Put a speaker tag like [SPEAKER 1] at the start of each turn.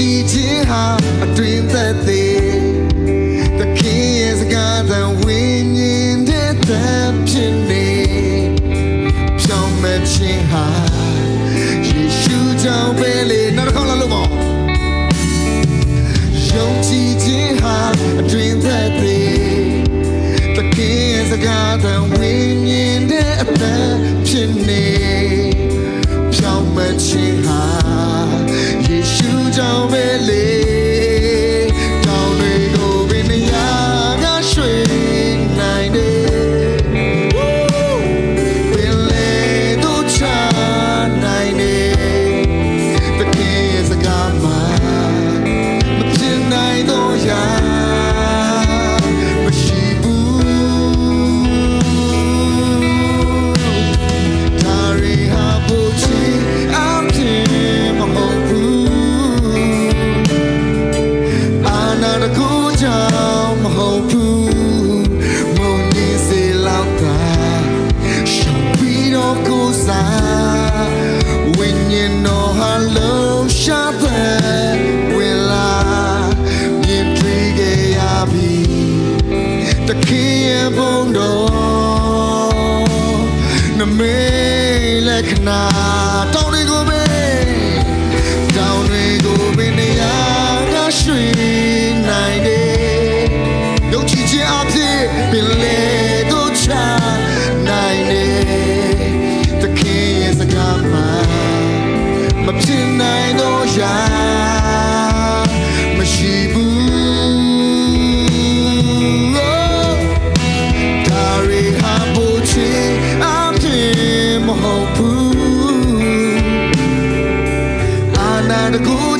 [SPEAKER 1] ကြည်ခြင်းဟာအတွင်သက်သေးတခင်ရဲ့စကားသံဝိညာဉ်တဲ့သက်ဖြစ်နေဖြောင်းမဲ့ခြင်းဟာယေရှုကြောင့်ပဲလေနောက်တစ်ခေါက်လာလို့ပေါ့ယုံကြည်ခြင်းဟာအတွင်သက်သေးတခင်ရဲ့စကားသံ တော်နမေလက်ခဏတောင်းတွေကိုပဲတောင်းတွေကိုပဲနေရာကရွှေနိုင်တယ်ယုံကြည်ခြင်းအဖြစ်ပင်လေတို့ချနိုင်နေတခင်ရဲ့စကားမှာမဖြစ်နိုင်တော့ရာမရှိ 的孤